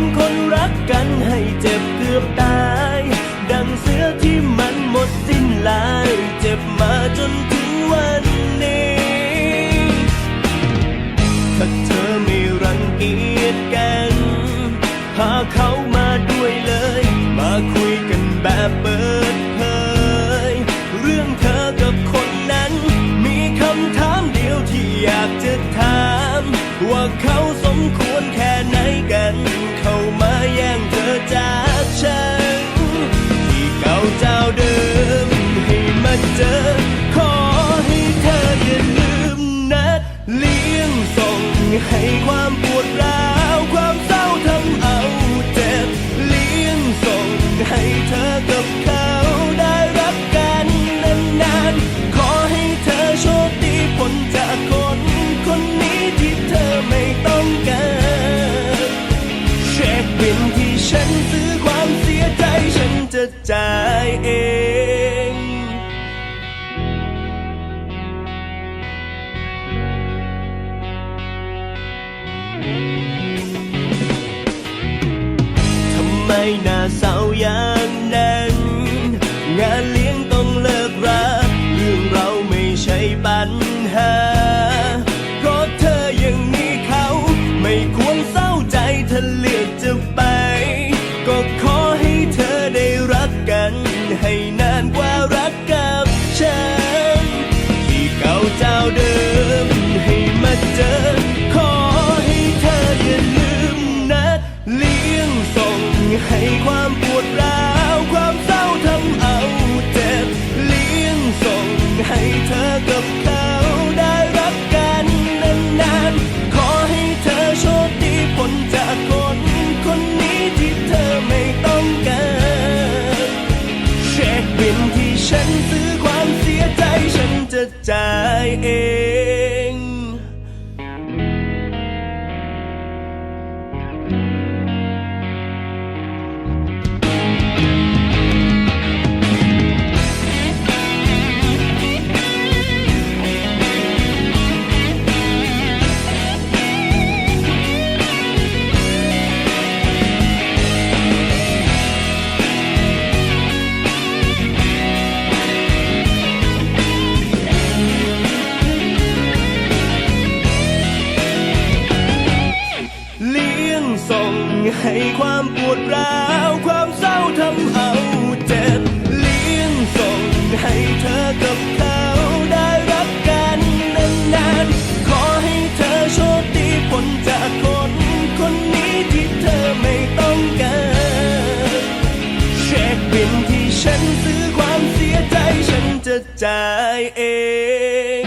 ำคนรักกันให้เจ็บเกือบตาย ดังเสือที่มันหมดสิ้นลาย เจ็บมาจนถึงวันนี้ ถ้าเธอไม่รังเกียจกัน พาเขามา เจอ ขอให้เธออย่าลืมนัดเลี้ยงส่งให้ความปวดร้าวความเศร้าทำเอาเจ็บ เลี้ยงส่งให้เธอกับเขาได้รักกันนานๆ ขอให้เธอโชคดีพ้นจากคนคนนี้ที่เธอไม่ต้องการเช็คบินที่ฉันซื้อความเสียใจฉันจะจ่ายเอง ทำไใจเอง เลี้ยงส่งให้ความปวดร้าว ความเศร้าทำเอาเจ็บเลี้ยงส่งให้เธอกับเขาได้รักกันนานๆ ขอให้เธอโชคดีพ้นจากคนคนนี้ที่เธอไม่ต้องการเช็คบินที่ฉันซื้อความเสียใจฉันจะจ่ายเอง